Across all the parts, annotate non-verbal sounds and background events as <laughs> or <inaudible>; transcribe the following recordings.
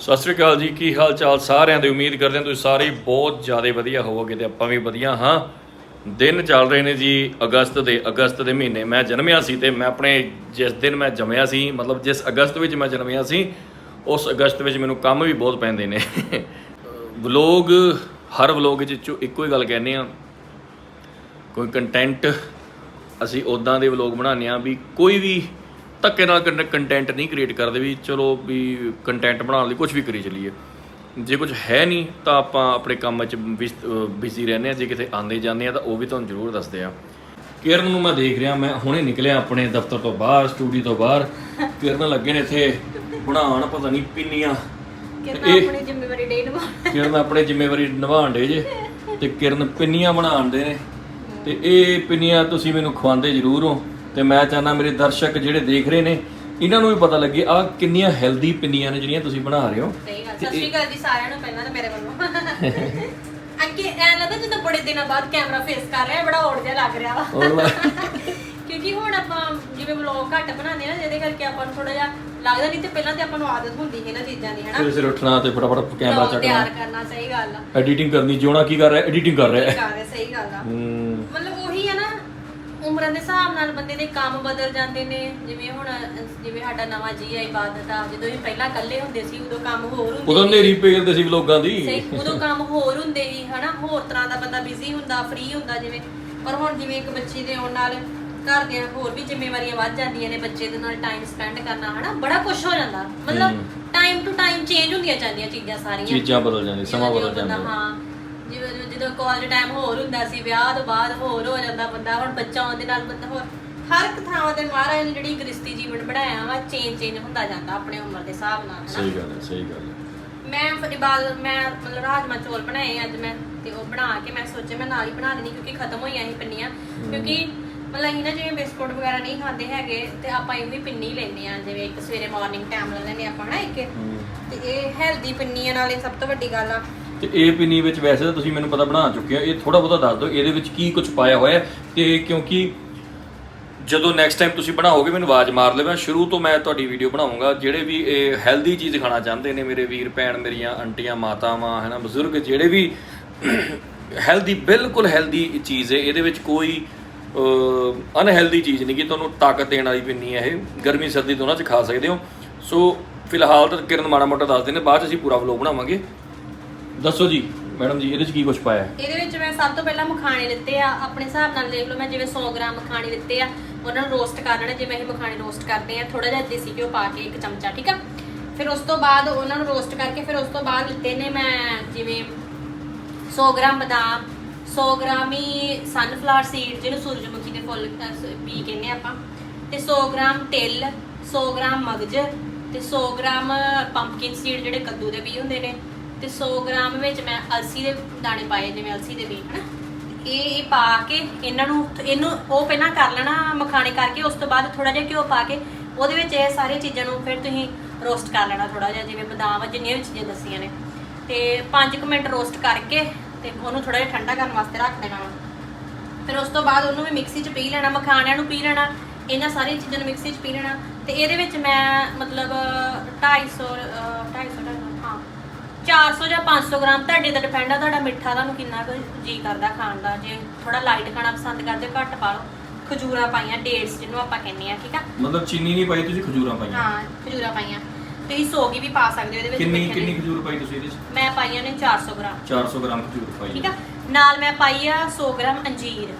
ਸਤਿ ਸ੍ਰੀ ਅਕਾਲ ਜੀ, ਕੀ ਹਾਲ ਚਾਲ ਸਾਰਿਆਂ ਦੇ? ਉਮੀਦ ਕਰਦੇ ਹਾਂ ਤੁਸੀਂ ਸਾਰੇ ਬਹੁਤ ਜ਼ਿਆਦਾ ਵਧੀਆ ਹੋਵੋਗੇ ਤੇ ਆਪਾਂ ਵੀ ਵਧੀਆ ਹਾਂ। ਦਿਨ ਚੱਲ ਰਹੇ ਨੇ ਜੀ, ਅਗਸਤ ਦੇ ਅਗਸਤ ਦੇ ਮਹੀਨੇ। ਮੈਂ ਜਨਮਿਆ ਸੀ ਤੇ ਮੈਂ ਆਪਣੇ ਜਿਸ ਦਿਨ ਮੈਂ ਜੰਮਿਆ ਸੀ, ਮਤਲਬ ਜਿਸ ਅਗਸਤ ਵਿੱਚ ਮੈਂ ਜਨਮਿਆ ਸੀ, ਉਸ ਅਗਸਤ ਵਿੱਚ ਮੈਨੂੰ ਕੰਮ ਵੀ ਬਹੁਤ ਪੈਂਦੇ ਨੇ। ਵਲੋਗ, ਹਰ ਵਲੋਗ ਵਿੱਚ ਇੱਕੋ ਹੀ ਗੱਲ ਕਹਿੰਦੇ ਆ ਕੋਈ ਕੰਟੈਂਟ ਅਸੀਂ ਉਦਾਂ ਦੇ ਵਲੋਗ ਬਣਾਉਂਦੇ ਆ ਵੀ ਕੋਈ ਵੀ ਧੱਕੇ ਨਾਲ ਕੰਟੈਂਟ ਨਹੀਂ ਕ੍ਰੀਏਟ ਕਰਦੇ ਵੀ ਚਲੋ ਵੀ ਕੰਟੈਂਟ ਬਣਾਉਣ ਲਈ ਕੁਝ ਵੀ ਕਰੀ ਚੱਲੀਏ। ਜੇ ਕੁਝ ਹੈ ਨਹੀਂ ਤਾਂ ਆਪਾਂ ਆਪਣੇ ਕੰਮ 'ਚ ਬਿਜ਼ੀ ਰਹਿੰਦੇ ਆ ਜੇ ਕਿਤੇ ਆਉਂਦੇ ਜਾਂਦੇ ਆ ਤਾਂ ਉਹ ਵੀ ਤੁਹਾਨੂੰ ਜ਼ਰੂਰ ਦੱਸਦੇ ਆ ਕਿਰਨ ਨੂੰ ਮੈਂ ਦੇਖ ਰਿਹਾ ਮੈਂ ਹੁਣੇ ਨਿਕਲਿਆ ਆਪਣੇ ਦਫ਼ਤਰ ਤੋਂ ਬਾਹਰ ਸਟੂਡੀਓ ਤੋਂ ਬਾਹਰ। ਕਿਰਨ ਲੱਗੇ ਨੇ ਇੱਥੇ ਬਣਾਉਣ ਪਤਾ ਨਹੀਂ ਪਿੰਨੀਆਂ। ਕਿਰਨਾ ਆਪਣੀ ਜ਼ਿੰਮੇਵਾਰੀ ਡੇ ਨਿਭਾ ਕਿਰਨ ਆਪਣੇ ਜ਼ਿੰਮੇਵਾਰੀ ਨਿਭਾਉਣ ਦੇ ਜੇ। ਤੇ ਕਿਰਨ ਪਿੰਨੀਆਂ ਬਣਾਉਂਦੇ ਨੇ। ਤੇ ਇਹ ਪਿੰਨੀਆਂ ਤੁਸੀਂ ਮੈਨੂੰ ਖਵਾਉਂਦੇ ਜ਼ਰੂਰ ਹੋ। ਤੇ ਮੈਂ ਚਾਹਨਾ ਮੇਰੇ ਦਰਸ਼ਕ ਜਿਹੜੇ ਦੇਖ ਰਹੇ ਨੇ ਇਹਨਾਂ ਨੂੰ ਵੀ ਪਤਾ ਲੱਗੇ ਆ ਕਿੰਨੀਆਂ ਹੈਲਦੀ ਪਿੰਨੀਆਂ ਨੇ ਜਿਹੜੀਆਂ ਤੁਸੀਂ ਬਣਾ ਰਹੇ ਹੋ। ਸਹੀ ਗੱਲ ਸਤਿ ਸ਼੍ਰੀ ਅਕਾਲ ਜੀ ਸਾਰਿਆਂ ਨੂੰ ਪਹਿਲਾਂ ਤਾਂ ਮੇਰੇ ਵੱਲੋਂ। ਅੱਗੇ ਐ ਲੱਗਦਾ ਜਿੱਦਾਂ ਬੜੇ ਦਿਨਾਂ ਬਾਅਦ ਕੈਮਰਾ ਫੇਸ ਕਰ ਰਿਹਾ ਬੜਾ ਔੜ ਜਿਹਾ ਲੱਗ ਰਿਹਾ ਵਾ। ਕਿਉਂਕਿ ਹੁਣ ਆਪਾਂ ਜਿਵੇਂ ਵਲੌਗ ਘੱਟ ਬਣਾਉਂਦੇ ਆ ਨਾ ਜਿਹਦੇ ਕਰਕੇ ਆਪਾਂ ਨੂੰ ਥੋੜਾ ਜਿਹਾ ਲੱਗਦਾ ਨਹੀਂ ਤੇ ਪਹਿਲਾਂ ਤੇ ਆਪਾਂ ਨੂੰ ਆਦਤ ਹੁੰਦੀ ਸੀ ਇਹਨਾਂ ਚੀਜ਼ਾਂ ਦੀ ਹਨਾ? ਫਿਰ ਸਿਰ ਉੱਠਣਾ ਤੇ ਫਟਾਫਟ ਕੈਮਰਾ ਚੱਕਣਾ। ਤਿਆਰ ਕਰਨਾ ਸਹੀ ਗੱਲ ਆ। ਐਡੀਟਿੰਗ ਕਰਨੀ ਜਿਉਣਾ ਕੀ ਕਰ ਰਿਹਾ ਐਡੀਟਿੰਗ ਕਰ ਰਿਹਾ। ਹੈ ਕਰ ਰਿਹਾ ਸਹੀ ਗੱਲ ਆ। ਹੂੰ। ਮਤਲਬ ਉਹੀ ਹੈ ਨਾ ਉਮਰਾਂ ਦੇ ਹਿਸਾਬ ਨਾਲ ਬੰਦੇ ਦੇ ਕੰਮ ਬਦਲ ਜਾਂਦੇ ਨੇ ਜਿਵੇਂ ਹੁਣ ਅਹ, ਜਿਵੇਂ ਸਾਡਾ ਨਵਾਂ ਜੀ ਆ ਇਬਾਦਤ ਆ ਜਦੋਂ ਵੀ ਪਹਿਲਾਂ ਇਕੱਲੇ ਹੁੰਦੇ ਸੀ ਉਦੋਂ ਕੰਮ ਹੋਰ ਹੁੰਦੇ ਉਦੋਂ ਸੀ। ਨੇਰੀ ਪੇਰਦੇ ਸੀ ਵਲੋਗਾਂ ਦੀ। ਸਹੀ ਉਦੋਂ ਕੰਮ ਹੋਰ ਹੁੰਦੇ ਸੀ ਹਨਾ? ਹੋਰ ਤਰ੍ਹਾਂ ਦਾ ਬੰਦਾ ਬਿਜ਼ੀ ਹੁੰਦਾ ਫ੍ਰੀ ਹੁੰਦਾ ਜਿਵੇਂ। ਪਰ ਹੁਣ ਜਿਵੇਂ ਇੱਕ ਬੱਚੇ ਦੇ ਆਉਣ ਨਾਲ ਘਰ ਦੀਆਂ ਹੋਰ ਵੀ ਜ਼ਿੰਮੇਵਾਰੀਆਂ ਵੱਧ ਜਾਂਦੀਆਂ ਨੇ ਬੱਚੇ ਦੇ ਨਾਲ ਟਾਈਮ ਸਪੈਂਡ ਕਰਨਾ ਹਨਾ? ਬੜਾ ਕੁਝ ਹੋ ਜਾਂਦਾ। ਮਤਲਬ ਟਾਈਮ ਟੂ ਟਾਈਮ ਚੇਂਜ ਹੁੰਦੀਆਂ ਜਾਂਦੀਆਂ ਚੀਜ਼ਾਂ ਸਾਰੀਆਂ। ਚੀਜ਼ਾਂ ਬਦਲ ਜਾਂਦੀਆਂ ਸਮਾਂ ਬਦਲ ਬੰਦਾ, ਜਾਂਦਾ। ਹਾਂ ਜਿਵੇਂ ਜਿਵੇਂ ਜਦੋਂ ਕਾਲਜ ਟਾਈਮ ਹੋਰ ਹੁੰਦਾ ਸੀ ਵਿਆਹ ਤੋਂ ਬਾਅਦ ਹੋਰ ਹੋ ਜਾਂਦਾ ਬੰਦਾ ਹੁਣ ਬੱਚਾ ਆਉਣ ਦੇ ਨਾਲ ਬੰਦਾ ਹੋਰ ਹਰ ਇੱਕ ਥਾਂ ਤੇ ਮਹਾਰਾਜ ਨੇ ਜਿਹੜੀ ਗ੍ਰਸਤੀ ਜੀਵਨ ਬਣਾਇਆ ਵਾ ਚੇਂਜ ਚੇਂਜ ਹੁੰਦਾ ਜਾਂਦਾ ਆਪਣੇ ਉਮਰ ਦੇ ਹਿਸਾਬ ਨਾਲ ਹਨਾ? ਸਹੀ ਗੱਲ ਹੈ ਸਹੀ ਗੱਲ ਹੈ। ਮੈਂ ਫਿਰ ਬਾਅਦ ਮੈਂ ਮਤਲਬ ਰਾਜਮਾ ਚੌਲ ਬਣਾਏ ਅੱਜ ਮੈਂ ਤੇ ਉਹ ਬਣਾ ਕੇ ਮੈਂ ਸੋਚਿਆ ਮੈਂ ਨਾਲ ਹੀ ਬਣਾ ਦੇਣੀ ਕਿਉਂਕਿ ਖਤਮ ਹੋਈਆਂ ਸੀ ਪਿੰਨੀਆਂ। ਕਿਉਂਕਿ ਮਤਲਬ ਅਸੀਂ ਨਾ ਜਿਵੇਂ ਬਿਸਕੁਟ ਵਗੈਰਾ ਨਹੀਂ ਖਾਂਦੇ ਹੈਗੇ ਤੇ ਆਪਾਂ ਇਹ ਵੀ ਪਿੰਨੀ ਲੈਂਦੇ ਆ ਜਿਵੇਂ ਇੱਕ ਸਵੇਰੇ ਮਾਰਨਿੰਗ ਟਾਈਮ ਲੈ ਲੈਂਦੇ ਆਪਾਂ ਨਾ ਇੱਕ? ਤੇ ਇਹ ਹੈਲਦੀ ਪਿੰਨੀਆਂ ਨਾਲ ਸਭ ਤੋਂ ਵੱਡੀ ਗੱਲ ਆ। ਤੇ ਇਹ ਪਿੰਨੀ ਵਿੱਚ ਵੈਸੇ ਤਾਂ ਤੁਸੀਂ ਮੈਨੂੰ ਪਤਾ ਬਣਾ ਚੁੱਕੇ ਹੋ, ਇਹ ਥੋੜਾ ਬਹੁਤਾ ਦੱਸ ਦਿਓ, ਇਹਦੇ ਵਿੱਚ ਕੀ ਕੁਝ ਪਾਇਆ ਹੋਇਆ ਹੈ ਤੇ ਕਿਉਂਕਿ ਜਦੋਂ ਨੈਕਸਟ ਟਾਈਮ ਤੁਸੀਂ ਬਣਾਓਗੇ, ਮੈਨੂੰ ਆਵਾਜ਼ ਮਾਰ ਲਿਓ ਸ਼ੁਰੂ ਤੋਂ ਮੈਂ ਤੁਹਾਡੀ ਵੀਡੀਓ ਬਣਾਉਂਗਾ, ਜਿਹੜੇ ਵੀ ਇਹ ਹੈਲਦੀ ਚੀਜ਼ ਖਾਣਾ ਚਾਹੁੰਦੇ ਨੇ ਮੇਰੇ ਵੀਰ ਭੈਣ ਮੇਰੀਆਂ, ਆਂਟੀਆਂ, ਮਾਤਾਵਾਂ, ਹੈਨਾ, ਬਜ਼ੁਰਗ, ਜਿਹੜੇ ਵੀ ਹੈਲਦੀ ਬਿਲਕੁਲ ਹੈਲਦੀ ਚੀਜ਼ ਹੈ, ਇਹਦੇ ਵਿੱਚ ਕੋਈ ਅਨਹੈਲਦੀ ਚੀਜ਼ ਨਹੀਂ ਕਿ ਤੁਹਾਨੂੰ ਤਾਕਤ ਦੇਣ ਵਾਲੀ ਪਿੰਨੀ ਹੈ ਇਹ, ਗਰਮੀ, ਸਰਦੀ ਦੋਨਾਂ 'ਚ ਖਾ ਸਕਦੇ ਹੋ। ਸੋ, ਫਿਲਹਾਲ ਤਾਂ ਕਿਰਨ ਮਾੜਾ ਮੋਟਾ ਦੱਸ ਦਿੰਦੇ, ਬਾਅਦ 'ਚ ਅਸੀਂ ਪੂਰਾ ਵਲੋਗ ਬਣਾਵਾਂਗੇ। ਦੱਸੋ ਜੀ ਮੈਡਮ ਜੀ ਇਹਦੇ 'ਚ ਕੀ ਕੁਝ ਪਾਇਆ? ਹੈ ਇਹਦੇ ਵਿੱਚ ਮੈਂ ਸਭ ਤੋਂ ਪਹਿਲਾਂ ਮਖਾਣੇ ਲਿੱਤੇ ਆ ਆਪਣੇ ਹਿਸਾਬ ਨਾਲ ਦੇਖ ਲਓ ਮੈਂ ਜਿਵੇਂ 100 ਗ੍ਰਾਮ ਮਖਾਣੇ ਲਿੱਤੇ ਆ ਉਹਨਾਂ ਨੂੰ ਰੋਸਟ ਕਰ ਲੈਣਾ ਜਿਵੇਂ ਅਸੀਂ ਮਖਾਣੇ ਰੋਸਟ ਕਰਦੇ ਆ ਥੋੜਾ ਜਿਹਾ ਦੇਸੀ ਘਿਓ ਪਾ ਕੇ ਇੱਕ ਚਮਚਾ ਠੀਕ ਆ? ਫਿਰ ਉਸ ਤੋਂ ਬਾਅਦ ਉਹਨਾਂ ਨੂੰ ਰੋਸਟ ਕਰਕੇ ਫਿਰ ਉਸ ਤੋਂ ਬਾਅਦ ਲਿੱਤੇ ਨੇ ਮੈਂ ਜਿਵੇਂ 100 ਗ੍ਰਾਮ ਬਦਾਮ 100 ਗ੍ਰਾਮ ਹੀ ਸਨਫਲਾਵਰ ਸੀਡ ਜਿਹਨੂੰ ਸੂਰਜਮੁਖੀ ਦੇ ਫੁੱਲ ਅਹ, ਕਹਿੰਦੇ ਆਪਾਂ ਤੇ 100 ਗ੍ਰਾਮ ਤਿਲ 100 ਗ੍ਰਾਮ ਮਗਜ ਤੇ 100 ਗ੍ਰਾਮ ਪੰਪਕਿਨ ਸੀਡ ਜਿਹੜੇ ਕੱਦੂ ਦੇ ਬੀ ਹੁੰਦੇ ਨੇ ਤੇ 100 ਗ੍ਰਾਮ ਵਿੱਚ ਮੈਂ ਅਲਸੀ ਦੇ ਦਾਣੇ ਪਾਏ, ਜਿਵੇਂ ਅਲਸੀ ਦੇ ਬੀ ਹਨਾ? ਇਹ ਇਹ ਪਾ ਕੇ ਇਹਨਾਂ ਨੂੰ, ਇਹਨੂੰ ਉਹ ਪਹਿਲਾਂ ਕਰ ਲੈਣਾ ਮਖਾਣੇ ਕਰਕੇ, ਉਸ ਤੋਂ ਬਾਅਦ ਥੋੜਾ ਜਿਹਾ ਘਿਓ ਪਾ ਕੇ, ਉਹਦੇ ਵਿੱਚ ਇਹ ਸਾਰੀਆਂ ਚੀਜ਼ਾਂ ਨੂੰ ਫਿਰ ਤੁਸੀਂ ਰੋਸਟ ਕਰ ਲੈਣਾ ਥੋੜਾ ਜਿਹਾ, ਜਿਵੇਂ ਬਦਾਮ ਜਿੰਨੀਆਂ ਵੀ ਚੀਜ਼ਾਂ ਦੱਸੀਆਂ ਨੇ। ਤੇ 5 ਮਿੰਟ ਰੋਸਟ ਕਰਕੇ ਤੇ ਉਹਨੂੰ ਥੋੜਾ ਜਿਹਾ ਠੰਡਾ ਕਰਨ ਵਾਸਤੇ ਰੱਖ ਦੇਣਾ ਵਾ। ਫਿਰ ਉਸ ਤੋਂ ਬਾਅਦ ਉਹਨੂੰ ਵੀ ਮਿਕਸੀ 'ਚ ਪੀ ਲੈਣਾ, ਮਖਾਣਿਆਂ ਨੂੰ ਪੀ ਲੈਣਾ, ਇਹਨਾਂ ਸਾਰੀਆਂ ਚੀਜ਼ਾਂ ਨੂੰ ਮਿਕਸੀ 'ਚ ਪੀ ਲੈਣਾ। ਤੇ ਇਹਦੇ ਵਿੱਚ ਮੈਂ ਮਤਲਬ 250 250 ਹਾਂ 400 ਜਾਂ 500 ਗ੍ਰਾਮ ਤੁਹਾਡੇ ਤੇ ਡਿਪੈਂਡ ਆ ਤੁਹਾਡਾ ਮਿੱਠਾ ਤੁਹਾਨੂੰ ਕਿੰਨਾ ਕੁ ਜੀ ਕਰਦਾ ਖਾਣ ਦਾ। ਜੇ ਥੋੜਾ ਲਾਈਟ ਖਾਣਾ ਪਸੰਦ ਕਰਦੇ ਹੋ, ਘੱਟ ਪਾ ਲਓ। ਖਜੂਰਾਂ ਪਾਈਆਂ ਡੇਟਸ ਜਿਹਨੂੰ ਆਪਾਂ ਕਹਿੰਦੇ ਆ ਠੀਕ ਆ? ਮਤਲਬ ਚੀਨੀ ਨਹੀਂ ਪਾਈ ਤੁਸੀਂ ਖਜੂਰਾਂ ਪਾਈਆਂ। ਹਾਂ ਖਜੂਰਾਂ ਪਾਈਆਂ। ਤੁਸੀਂ ਸੋਗੀ ਵੀ ਪਾ ਸਕਦੇ ਹੋ ਇਹਦੇ ਵਿੱਚ ਕਿੰਨੀ ਮਿੱਠੇ ਕਿੰਨੀ ਦੀ। ਖਜੂਰ ਪਾਈ ਤੁਸੀਂ ਇਹਦੇ 'ਚ? ਮੈਂ ਪਾਈਆਂ ਨੇ 400 ਗ੍ਰਾਮ। 400 ਗ੍ਰਾਮ ਖਜੂਰ ਪਾਈ ਠੀਕ ਆ? ਨਾਲ ਮੈਂ ਪਾਈ ਆ 100 ਗ੍ਰਾਮ ਅੰਜੀਰ।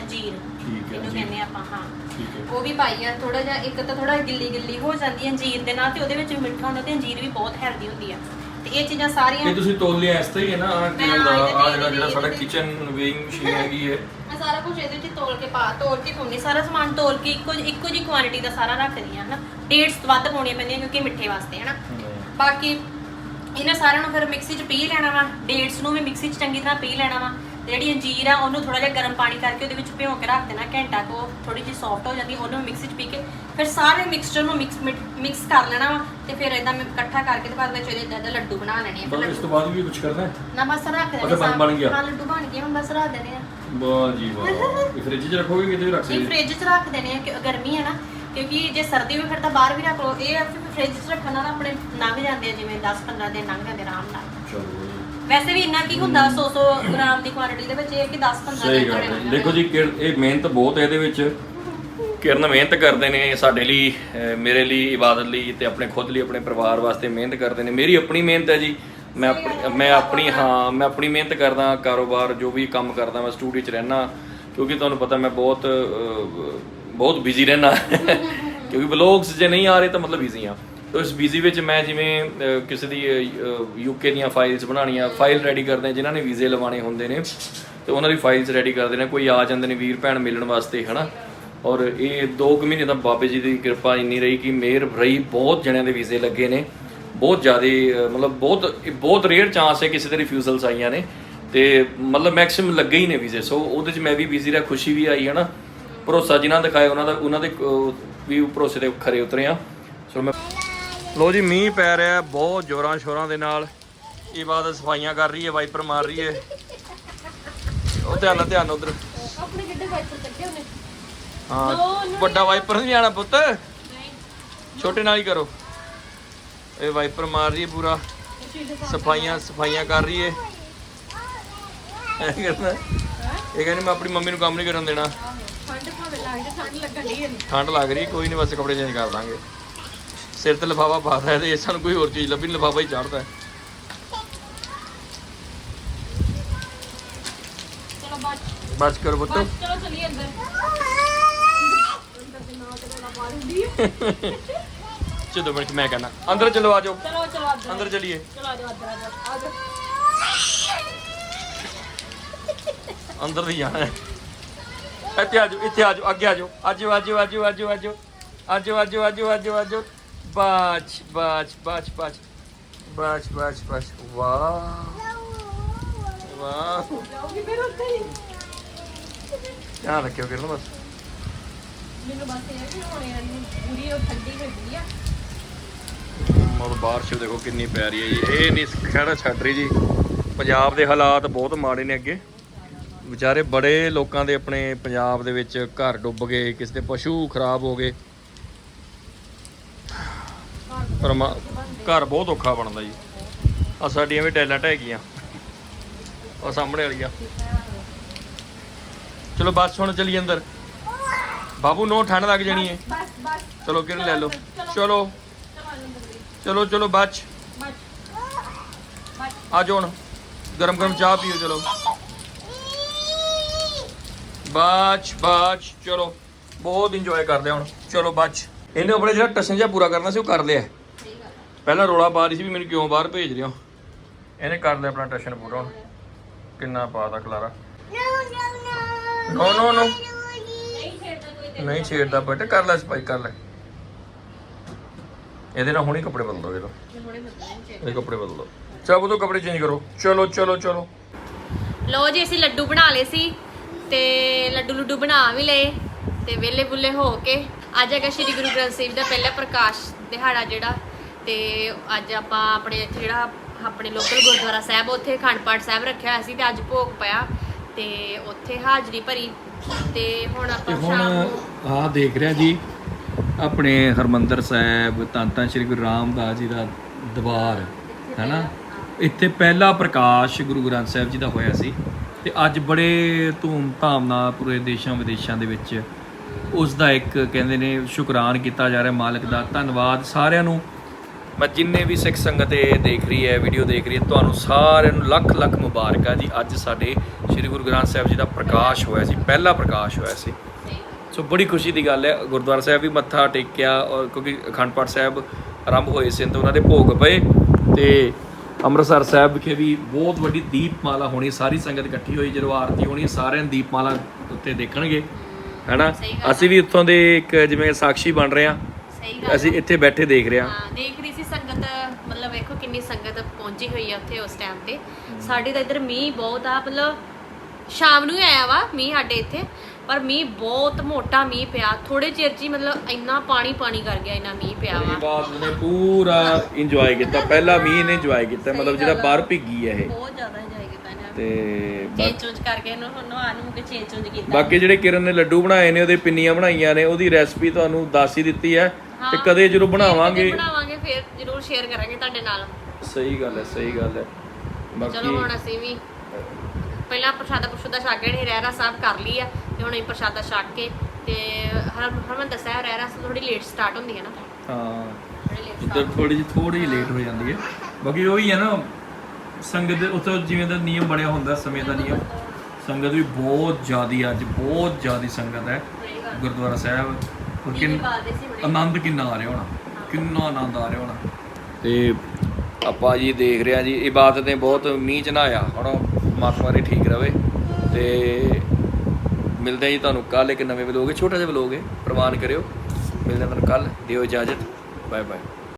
ਅੰਜੀਰ। ਠੀਕ ਹੈ ਇਹਨੂੰ ਜੀ ਕਹਿੰਦੇ ਆਪਾਂ ਹਾਂ। ਠੀਕ ਹੈ। ਉਹ ਵੀ ਪਾਈ ਆ ਥੋੜਾ ਜਿਹਾ ਇੱਕ ਤਾਂ ਥੋੜਾ ਗਿੱਲੀ ਗਿੱਲੀ ਹੋ ਜਾਂਦੀ ਹੈ ਅੰਜੀਰ ਦੇ ਨਾਲ ਤੇ ਉਹਦੇ ਵਿੱਚ ਵੀ ਮਿੱਠਾ ਹੁੰਦਾ ਤੇ ਅੰਜੀਰ ਵੀ ਬਹੁਤ ਹੈਲਦੀ ਹੁੰਦੀ ਆ। ਤੇ ਇਹ ਚੀਜ਼ਾਂ ਸਾਰੀਆਂ ਇਹ ਤੁਸੀਂ ਤੋਲ ਲਿਆ ਇਸ ਤਰ੍ਹਾਂ ਹੀ ਹੈ ਨਾ ਆਹ ਮੈਂ ਇਹਦੇ ਆ ਤੇ- ਜਿਹੜਾ ਜਿਹੜਾ ਸਾਡਾ ਤੇ- ਕਿਚਨ ਵੇਇੰਗ ਮਸ਼ੀਨ ਹੈਗੀ ਹੈ। ਮੈਂ ਸਾਰਾ ਕੁਝ ਇਹਦੇ ਵਿੱਚ ਤੋਲ ਕੇ ਪਾ ਤੋਲ ਕੇ ਪਾਉਂਦੀ ਸਾਰਾ ਸਮਾਨ ਤੋਲ ਕੇ ਇੱਕੋ ਇੱਕੋ ਜੀ ਕੁਆਂਟੀਟੀ ਦਾ ਸਾਰਾ ਰੱਖਦੀ ਆ ਹਨਾ ਡੇਟਸ ਵੱਧ ਪਾਉਣੀਆਂ ਪੈਂਦੀਆਂ ਕਿਉਂਕਿ ਮਿੱਠੇ ਵਾਸਤੇ ਹਨਾ। ਬਾਕੀ ਇਹਨਾਂ ਸਾਰਿਆਂ ਨੂੰ ਫਿਰ ਮਿਕਸੀ 'ਚ ਪੀ ਲੈਣਾ ਵਾ। ਡੇਟਸ ਨੂੰ ਵੀ ਮਿਕਸੀ 'ਚ ਚੰਗੀ ਤਰ੍ਹਾਂ ਪੀ ਲੈਣਾ ਵਾ। ਤੇ ਜਿਹੜੀ ਅੰਜੀਰ ਆ ਉਹਨੂੰ ਥੋੜਾ ਜਿਹਾ ਗਰਮ ਪਾਣੀ ਕਰਕੇ ਉਹਦੇ ਵਿੱਚ ਭਿਓ ਕੇ ਰੱਖ ਦੇਣਾ। ਘੰਟਾ ਕੋ ਥੋੜੀ ਜਿਹੀ ਸੌਫਟ ਹੋ ਜਾਂਦੀ ਉਹਨੂੰ ਮਿਕਸੀ 'ਚ ਪੀ ਕੇ ਫਿਰ ਸਾਰੇ ਮਿਕਸਚਰ ਨੂੰ ਮਿਕਸ ਮਿਕਸ ਕਰ ਲੈਣਾ ਵਾ ਤੇ ਫਿਰ ਇਦਾਂ ਇਕੱਠਾ ਕਰਕੇ ਤੇ ਬਾਅਦ ਵਿੱਚ ਇਹਦੇ ਇਦਾਂ ਦੇ ਲੱਡੂ ਬਣਾ ਲੈਣੇ ਆ। ਬਸ ਇਸ ਤੋਂ ਬਾਅਦ ਵੀ ਕੁਝ ਕਰਨਾ ਹੈ? ਨਾ ਬਸ ਰੱਖ ਦੇਣੇ ਅੱਛਾ, ਬਣ- ਬਣ ਗਿਆ। ਹਾਂ ਲੱਡੂ ਬਣ ਗਏ ਹੁਣ ਬਸ ਰੱਖ ਦੇਣੇ ਆ। ਵਾਹ ਜੀ ਵਾਹ। ਇਹ ਫ੍ਰਿਜ 'ਚ ਰੱਖੋਗੇ ਕਿਤੇ ਵੀ ਰੱਖ ਨਹੀਂ ਸਕਦੇ? ਫ੍ਰਿਜ 'ਚ ਰੱਖ ਦੇਣੇ ਆ ਕਿ ਗਰਮੀ ਹੈ ਨਾ ਕਿਉਂਕਿ ਜੇ ਸਰਦੀ ਹੋਵੇ ਫਿਰ ਤਾਂ ਬਾਹਰ ਵੀ ਰੱਖ ਲਓ। ਇਹ ਆ ਫ੍ਰਿਜ 'ਚ ਰੱਖਣ ਨਾਲ ਆਪਣੇ ਲੰਘ ਜਾਂਦੇ ਆ ਜਿਵੇਂ 10 15 ਦਿਨ ਲੰਘ ਜਾਂਦੇ ਆਰਾਮ ਨਾਲ। ਚਲੋ ਵੈਸੇ ਵੀ ਇੰਨਾ ਕੀ ਹੁੰਦਾ 100 100 ਗ੍ਰਾਮ ਦੀ ਕੁਆਂਟੀਟੀ ਦੇ ਵਿੱਚ ਇਹ ਕਿ 10 15 ਸਹੀ ਦਿਨ ਗੱਲ ਤੁਹਾਡੇ ਹੈ ਲੰਘ ਦੇਖੋ ਜੀ ਇਹ ਮਿਹਨਤ ਬਹੁਤ ਹੈ ਇਹਦੇ ਵਿੱਚ। ਕਿਰਨ ਮਿਹਨਤ ਕਰਦੇ ਨੇ, ਸਾਡੇ ਲਈ ਮੇਰੇ ਲਈ, ਇਬਾਦਤ ਲਈ ਤੇ ਆਪਣੇ ਖੁਦ ਲਈ, ਆਪਣੇ ਪਰਿਵਾਰ ਵਾਸਤੇ ਮਿਹਨਤ ਕਰਦੇ ਨੇ। ਮੇਰੀ ਆਪਣੀ ਮਿਹਨਤ ਹੈ ਜੀ। ਮੈਂ ਆਪਣੀ ਮੈਂ ਆਪਣੀ, ਹਾਂ, ਮੈਂ ਆਪਣੀ ਮਿਹਨਤ ਕਰਦਾ, ਕਾਰੋਬਾਰ ਜੋ ਵੀ ਕੰਮ ਕਰਦਾ, ਮੈਂ ਸਟੂਡੀਓ 'ਚ ਰਹਿਣਾ ਕਿਉਂਕਿ ਤੁਹਾਨੂੰ ਪਤਾ ਮੈਂ ਬਹੁਤ ਬਹੁਤ ਬਿਜ਼ੀ ਰਹਿਣਾ <laughs> ਕਿਉਂਕਿ ਵਲੌਗਸ ਜੇ ਨਹੀਂ ਆ ਰਹੇ ਤਾਂ ਮਤਲਬ ਬਿਜ਼ੀ ਆ। ਤੋ ਇਸ ਬਿਜ਼ੀ ਵਿੱਚ ਮੈਂ ਜਿਵੇਂ ਕਿਸੇ ਦੀ ਯੂਕੇ ਦੀਆਂ ਫਾਈਲਸ ਬਣਾਉਣੀਆਂ ਫਾਈਲ ਰੈਡੀ ਕਰਦੇ ਆ ਜਿਨ੍ਹਾਂ ਨੇ ਵੀਜ਼ੇ ਲਵਾਣੇ ਹੁੰਦੇ ਨੇ, ਤੇ ਉਹਨਾਂ ਦੀ ਫਾਈਲਸ ਰੈਡੀ ਕਰਦੇ ਨੇ। ਕੋਈ ਆ ਜਾਂਦੇ ਨੇ ਵੀਰ ਭੈਣ ਮਿਲਣ ਵਾਸਤੇ, ਹਨਾ? ਔਰ ਇਹ 2 ਕੁ ਮਹੀਨੇ ਤਾਂ ਬਾਬੇ ਜੀ ਦੀ ਕਿਰਪਾ ਇੰਨੀ ਰਹੀ ਕਿ ਮੇਰ ਰਹੀ ਬਹੁਤ ਜਣਿਆਂ ਦੇ ਵੀਜ਼ੇ ਲੱਗੇ ਨੇ। ਬਹੁਤ ਜ਼ਿਆਦੇ ਮਤਲਬ ਬਹੁਤ ਬਹੁਤ ਰੇਅਰ ਚਾਂਸ ਹੈ ਕਿਸੇ ਦੇ ਰਿਫਿਊਜ਼ਲਸ ਆਈਆਂ ਨੇ। ਤੇ ਮਤਲਬ ਮੈਕਸਿਮਮ ਲੱਗੇ ਹੀ ਨੇ ਵੀਜ਼ੇ, ਸੋ ਉਹਦੇ ਚ ਮੈਂ ਵੀ ਬਿਜ਼ੀ ਰਿਹਾ, ਖੁਸ਼ੀ ਵੀ ਆਈ ਹੈ ਨਾ ਭਰੋਸਾ ਜਿਨ੍ਹਾਂ ਦਿਖਾਇਆ, ਉਹਨਾਂ ਦਾ, ਉਹਨਾਂ ਦੇ ਵੀ ਭਰੋਸੇ ਤੇ ਖਰੇ ਉਤਰੇ ਆ ਸੋ ਮੈਂ ਲੋ ਜੀ, ਮੀਂਹ ਪੈ ਰਿਹਾ ਬਹੁਤ ਜ਼ੋਰਾਂ ਸ਼ੋਰਾਂ ਦੇ ਨਾਲ। ਇਹ ਇਬਾਦਤ ਸਫਾਈਆਂ ਕਰ ਰਹੀ ਹੈ, ਵਾਈਪਰ ਮਾਰ ਰਹੀ ਹੈ। ਉਹ ਧਿਆਨ ਨਾਲ, ਧਿਆਨ ਉਧਰ। ਆਪਣੇ ਕਿੱਡੇ ਵਾਈਪਰ ਕੱਢੇ ਹਾਂ ਵੱਡਾ ਵਾਈਪਰ ਨਹੀਂ ਆਣਾ ਪੁੱਤ। ਛੋਟੇ ਨਾਲ ਹੀ ਕਰੋ। ਇਹ ਵਾਈਪਰ ਮਾਰ ਰਹੀ ਹੈ ਪੂਰਾ। ਸਫਾਈਆਂ ਸਫਾਈਆਂ ਕਰ ਰਹੀ ਹੈ। ਐ ਕਰਨਾ। ਇਹ ਕਹਿੰਦੀ ਮੈਂ ਆਪਣੀ ਮੰਮੀ ਨੂੰ ਕੰਮ ਨਹੀਂ ਕਰਨ ਦੇਣਾ। ਠੰਡ ਭਾਵੇਂ ਲੱਗਦੇ ਠੰਡ ਲੱਗਣ ਦੀ ਠੰਡ ਲੱਗ ਰਹੀ ਕੋਈ ਨਹੀਂ ਬਸ ਕੱਪੜੇ ਚੇਂਜ ਕਰ ਦਾਂਗੇ। ਸਿਰ ਤੇ ਲਿਫਾਫਾ ਪਾਦਾ ਹੈ ਤੇ ਇਹ ਸਾਨੂੰ ਕੋਈ ਹੋਰ ਚੀਜ਼ ਲੱਭੀ ਨਹੀਂ ਲਿਫਾਫਾ ਹੀ ਚੜਦਾ ਹੈ। ਚਲੋ ਬਾਅਦ ਬਸ ਕਰੋ ਪੁੱਤ। ਚਲੋ ਚਲੀਏ ਅੰਦਰ। ਚਲੋ ਮਿੰਟ ਮੈਂ ਕਹਿਣਾ ਅੰਦਰ ਚਲੋ ਆ ਜਾਓ ਚਲੋ ਚਲੋ ਅੰਦਰ ਅੰਦਰ ਚਲੀਏ ਚਲੋ ਆ ਜਾਓ ਅੰਦਰ ਆ ਜਾਓ ਆ ਜਾਓ ਅੰਦਰ ਨਹੀਂ ਜਾਣਾ ਹੈ। ਇੱਥੇ ਆ ਜਾਓ ਇੱਥੇ ਆ ਜਾਓ ਅੱਗੇ ਆ ਜਾਓ ਆਜੋ ਆਜੋ ਆਜੋ ਆਜੋ ਆਜੋ ਆਜੋ ਆਜੋ ਆਜੋ ਆਜੋ ਆਜੋ ਬਾਚ ਬਾਚ ਬਾਚ ਬਾਚ ਬਾਚ ਬਾਚ ਬਾਚ ਵਾਹ ਵਾਹ ਜਾਓਗੀ ਫਿਰ ਉੱਥੇ ਹੀ ਧਿਆਨ ਰੱਖਿਓ ਕਿਰਨ ਬਸ ਮੈਨੂੰ ਬਸ ਇਹ ਹੈ ਕਿ ਹੁਣ ਯਾਰ ਪੂਰੀ ਉਹ ਠੰਡੀ ਹੋਈ ਆ। ਮਰ ਬਾਰਿਸ਼ ਦੇਖੋ ਕਿੰਨੀ ਪੈ ਰਹੀ ਹੈ ਜੀ। ਇਹ ਨਹੀਂ ਖੜਾ ਛੱਡ ਰਹੀ ਜੀ। ਪੰਜਾਬ ਦੇ ਹਾਲਾਤ ਬਹੁਤ ਮਾੜੇ ਨੇ ਅੱਗੇ। ਵਿਚਾਰੇ ਬੜੇ ਲੋਕਾਂ ਦੇ ਆਪਣੇ ਪੰਜਾਬ ਦੇ ਵਿੱਚ ਘਰ ਡੁੱਬ ਗਏ, ਕਿਸੇ ਦੇ ਪਸ਼ੂ ਖਰਾਬ ਹੋ ਗਏ। ਪਰ ਘਰ ਬਹੁਤ ਔਖਾ ਬਣਦਾ ਜੀ। ਆ ਸਾਡੀਆਂ ਵੀ ਟੈਲੈਂਟ ਹੈਗੀਆਂ ਗਈਆਂ। ਸਾਹਮਣੇ ਵਾਲੀ ਆ ਚਲੋ ਬਸ ਹੁਣ ਚਲੀ ਅੰਦਰ। ਬਾਬੂ ਨੋ ਠੰਡ ਲੱਗ ਜਾਣੀ ਹੈ। ਬਸ ਬਸ ਚਲੋ ਕਿਰਨ ਲੈ ਲਓ? ਚਲੋ ਚਲੋ। ਚਲੋ। ਬਚ। ਆ ਜਾਓ ਹੁਣ। ਗਰਮ ਗਰਮ ਚਾਹ ਪੀਓ ਚਲੋ। ਬਾਚ ਬਾਚ। ਚਲੋ ਬਹੁਤ ਇੰਜੋਏ ਕਰਦੇ ਹੁਣ। ਚਲੋ ਬਾਚ। ਇਹਨੇ ਆਪਣੇ ਜਿਹੜਾ ਟਸ਼ਨ ਜਿਹਾ ਪੂਰਾ ਕਰਨਾ ਸੀ ਉਹ ਕਰ ਲਿਆ। ਪਹਿਲਾਂ ਰੋਲਾ ਪਾ ਰਹੀ ਸੀ ਵੀ ਮੈਨੂੰ ਕਿਉਂ ਬਾਹਰ ਭੇਜ ਰਹੇ ਹੋ? ਇਹਨੇ ਕਰ ਲਿਆ ਆਪਣਾ ਟਸ਼ਨ ਪੂਰਾ ਹੁਣ। ਕਿੰਨਾ ਪਾਤਾ ਖਲਾਰਾ। ਨੋ ਨੋ ਨੋ। ਨਹੀਂ ਛੇੜਦਾ ਬੇਟੇ ਕਰ ਲੈ ਸਪਾਈ ਕਰ ਲੈ। ਇਹਦੇ ਨਾਲ ਹੁਣੇ ਕੱਪੜੇ ਬਦਲ ਦੋ, ਇਹਦੇ ਹੁਣੇ ਇਹ ਕੱਪੜੇ ਬਦਲ ਦੋ। ਚਾਹੋ ਤੋਂ ਕੱਪੜੇ ਚੇਂਜ ਕਰੋ। ਚਲੋ ਚਲੋ ਚਲੋ। ਲੋ ਜੀ, ਅਸੀਂ ਲੱਡੂ ਬਣਾ ਲਏ ਸੀ ਤੇ ਲੱਡੂ ਲੱਡੂ ਬਣਾ ਵੀ ਲਏ ਤੇ ਵੇਲੇ ਬੁੱਲੇ ਹੋ ਕੇ ਅੱਜ ਹੈਗਾ ਸ਼੍ਰੀ ਗੁਰੂ ਗ੍ਰੰਥ ਸਾਹਿਬ ਦਾ ਪਹਿਲਾ ਪ੍ਰਕਾਸ਼ ਦਿਹਾੜਾ ਜਿਹੜਾ ਤੇ ਅੱਜ ਆਪਾਂ ਆਪਣੇ ਇੱਥੇ ਜਿਹੜਾ ਆਪਣੇ ਲੋਕਲ ਗੁਰਦੁਆਰਾ ਸਾਹਿਬ, ਉੱਥੇ ਅਖੰਡ ਪਾਠ ਸਾਹਿਬ ਰੱਖਿਆ ਹੋਇਆ ਸੀ ਤੇ ਅੱਜ ਭੋਗ ਪਿਆ ਤੇ ਉੱਥੇ ਹਾਜ਼ਰੀ ਭਰੀ ਤੇ ਹੁਣ ਤੇ ਆਪਾਂ ਹੁਣ ਸ਼ਾਮ ਨੂੰ ਆਹ ਦੇਖ ਰਿਹਾ ਜੀ ਆਪਣੇ ਹਰਮੰਦਰ ਸਾਹਿਬ ਧੰਨ ਧੰਨ ਸ੍ਰੀ ਗੁਰੂ ਰਾਮਦਾਸ ਜੀ ਦਾ ਦਰਬਾਰ ਹੈਨਾ? ਇੱਥੇ ਪਹਿਲਾ ਪ੍ਰਕਾਸ਼ ਗੁਰੂ ਗ੍ਰੰਥ ਸਾਹਿਬ ਜੀ ਦਾ ਹੋਇਆ ਸੀ ਤੇ ਅੱਜ ਬੜੇ ਧੂਮ-ਧਾਮ ਨਾਲ ਪੂਰੇ ਦੇਸ਼ਾਂ ਵਿਦੇਸ਼ਾਂ ਦੇ ਵਿੱਚ ਉਸ ਦਾ ਇੱਕ ਕਹਿੰਦੇ ਨੇ ਸ਼ੁਕਰਾਨ ਕੀਤਾ ਜਾ ਰਿਹਾ ਮਾਲਕ ਦਾ ਧੰਨਵਾਦ ਸਾਰਿਆਂ ਨੂੰ। ਮੈਂ ਜਿੰਨੇ ਵੀ ਸਿੱਖ ਸੰਗਤ ਇਹ ਦੇਖ ਰਹੀ ਹੈ ਵੀਡੀਓ ਦੇਖ ਰਹੀ ਹੈ ਤੁਹਾਨੂੰ ਸਾਰਿਆਂ ਨੂੰ ਲੱਖ ਲੱਖ ਮੁਬਾਰਕਾਂ ਜੀ। ਅੱਜ ਸਾਡੇ ਸ੍ਰੀ ਗੁਰੂ ਗ੍ਰੰਥ ਸਾਹਿਬ ਜੀ ਦਾ ਪ੍ਰਕਾਸ਼ ਹੋਇਆ ਸੀ ਪਹਿਲਾ ਪ੍ਰਕਾਸ਼ ਹੋਇਆ ਸੀ। ਸੋ ਬੜੀ ਖੁਸ਼ੀ ਦੀ ਗੱਲ ਹੈ ਗੁਰਦੁਆਰਾ ਸਾਹਿਬ ਵੀ ਮੱਥਾ ਟੇਕਿਆ ਔਰ ਕਿਉਂਕਿ ਅਖੰਡ ਪਾਠ ਸਾਹਿਬ ਆਰੰਭ ਹੋਏ ਸੀ ਤੇ ਉਹਨਾਂ ਦੇ ਭੋਗ ਪਏ। ਤੇ ਅੰਮ੍ਰਿਤਸਰ ਸਾਹਿਬ ਵਿਖੇ ਵੀ ਬਹੁਤ ਵੱਡੀ ਦੀਪਮਾਲਾ ਹੋਣੀ ਸਾਰੀ ਸੰਗਤ ਇਕੱਠੀ ਹੋਈ ਜਦੋਂ ਆਰਤੀ ਹੋਣੀ ਸਾਰਿਆਂ ਦੀਪਮਾਲਾ ਉੱਤੇ ਦੇਖਣਗੇ। ਹੈਨਾ? ਅਸੀਂ ਵੀ ਉੱਥੋਂ ਦੇ ਇੱਕ ਜਿਵੇਂ ਸਾਖੀ ਬਣ ਰਹੇ ਗੱਲ ਅਸੀਂ ਇੱਥੇ ਬੈਠੇ ਦੇਖ ਰਹੇ ਹਾਂ ਹਾਂ ਦੇਖ ਰਹੀ ਸੀ ਸੰਗਤ ਮਤਲਬ ਵੇਖੋ ਕਿੰਨੀ ਸੰਗਤ ਪਹੁੰਚੀ ਹੋਈ ਆ ਉੱਥੇ ਉਸ ਟਾਈਮ ਤੇ। ਸਾਡੇ ਤਾਂ ਇੱਧਰ ਮੀਂਹ ਬਹੁਤ ਆ ਮਤਲਬ ਸ਼ਾਮ ਨੂੰ ਹੀ ਆਇਆ ਵਾ ਮੀਂਹ ਸਾਡੇ ਇੱਥੇ ਪਰ ਮੀਂਹ ਬਹੁਤ ਮੋਟਾ ਮੀਂਹ ਪਿਆ। ਥੋੜੇ ਚਿਰ ਚ ਹੀ ਮਤਲਬ ਇੰਨਾ ਪਾਣੀ ਪਾਣੀ ਕਰ ਗਿਆ ਇੰਨਾ ਮੀਂਹ ਪਿਆ ਵਾ। ਬਾਤ ਨੇ ਪੂਰਾ ਇੰਜੋਏ ਕੀਤਾ। ਪਹਿਲਾ ਮੀਂਹ ਨੇ ਇੰਜੋਏ ਕੀਤਾ ਮਤਲਬ ਜਿਹੜਾ। ਬਾਹਰ ਭਿੱਗੀ ਹੈ ਇਹ। ਬਹੁਤ ਜ਼ਿਆਦਾ ਇੰਜੋਏ ਕੀਤਾ ਇਹਨਾਂ ਤੇ ਚੇਂਜ ਕਰਕੇ ਇਹਨੂੰ ਹੁਣ ਨਵਾ ਨੂੰ ਕੇ ਚੇਂਜ ਕੀਤਾ। ਬਾਕੀ ਜਿਹੜੇ ਕਿਰਨ ਨੇ ਲੱਡੂ ਬਣਾਏ ਨੇ ਉਹਦੇ ਪਿੰਨੀਆਂ ਬਣਾਈਆਂ ਨੇ ਉਹਦੀ ਰੈਸਪੀ ਤੁਹਾਨੂੰ ਦੱਸ ਹੀ ਦਿੱਤੀ ਹੈ। ਤੇ ਕਦੇ ਜਦੋਂ ਬਣਾਵਾਂਗੇ। ਬਣਾਵਾਂਗੇ ਫਿਰ ਜ਼ਰੂਰ ਸ਼ੇਅਰ ਕਰਾਂਗੇ ਤੁਹਾਡੇ ਨਾਲ। ਸਹੀ ਗੱਲ ਹੈ ਸਹੀ ਗੱਲ ਹੈ। ਚਲੋ ਹੁਣ ਅਸੀਂ ਵੀ ਪਹਿਲਾਂ ਪ੍ਰਸ਼ਾਦਾ ਪ੍ਰਸ਼ੁਦਾ ਛਕ ਗਏ ਨਹੀਂ ਰਹਿਰਾ ਸਾਹਿਬ ਕਰ ਲਈ ਆ ਤੇ ਹੁਣ ਅਸੀਂ ਪ੍ਰਸ਼ਾਦਾ ਛਕ ਕੇ ਤੇ ਹਰ ਹਰਮਨ ਦੱਸਿਆ ਰਹਿਰਾ ਸਾਹਿਬ ਥੋੜੀ ਲੇਟ ਸਟਾਰਟ ਹੁੰਦੀ ਹੈ ਨਾ। ਹਾਂ। ਥੋੜੀ ਲੇਟ ਜਿੱਦਾਂ ਥੋੜੀ ਜਿਹੀ ਥੋੜੀ ਜਿਹੀ ਲੇਟ ਹੋ ਜਾਂਦੀ ਹੈ। ਬਾਕੀ ਉਹੀ ਹੈ ਨਾ ਸੰਗਤ ਦੇ ਉੱਥੇ ਜਿਵੇਂ ਦਾ ਨਿਯਮ ਬਣਿਆ ਹੁੰਦਾ ਸਮੇਂ ਦਾ ਨਿਯਮ ਸੰਗਤ ਵੀ ਬਹੁਤ ਜ਼ਿਆਦੀ ਅੱਜ ਬਹੁਤ ਜ਼ਿਆਦੀ ਸੰਗਤ ਹੈ। ਗੁਰਦੁਆਰਾ ਸਾਹਿਬ ਕਿੰਨ ਆਨੰਦ ਕਿੰਨਾ ਆ ਰਿਹਾ ਹੋਣਾ ਕਿੰਨਾ ਆਨੰਦ ਆ ਰਿਹਾ ਹੋਣਾ। ਤੇ ਆਪਾਂ ਜੀ ਦੇਖ ਰਿਹਾ ਜੀ, ਇਬਾਦਤ ਨੇ ਬਹੁਤ ਮੀਂਹ ਚ ਨਹਾਇਆ ਹੁਣ ਮਾਤਮਾ ਨੇ ਠੀਕ ਰਵੇ ਤੇ ਮਿਲਦੇ ਹਾਂ ਜੀ ਤੁਹਾਨੂੰ ਕੱਲ ਇੱਕ ਨਵੇਂ ਵਲੋਗ, ਛੋਟਾ ਜਿਹਾ ਵਲੋਗ ਹੈ। ਪ੍ਰਵਾਨ ਕਰਿਓ। ਮਿਲਦੇ ਹਾਂ ਤੁਹਾਨੂੰ ਕੱਲ ਦਿਓ ਇਜਾਜ਼ਤ। Bye bye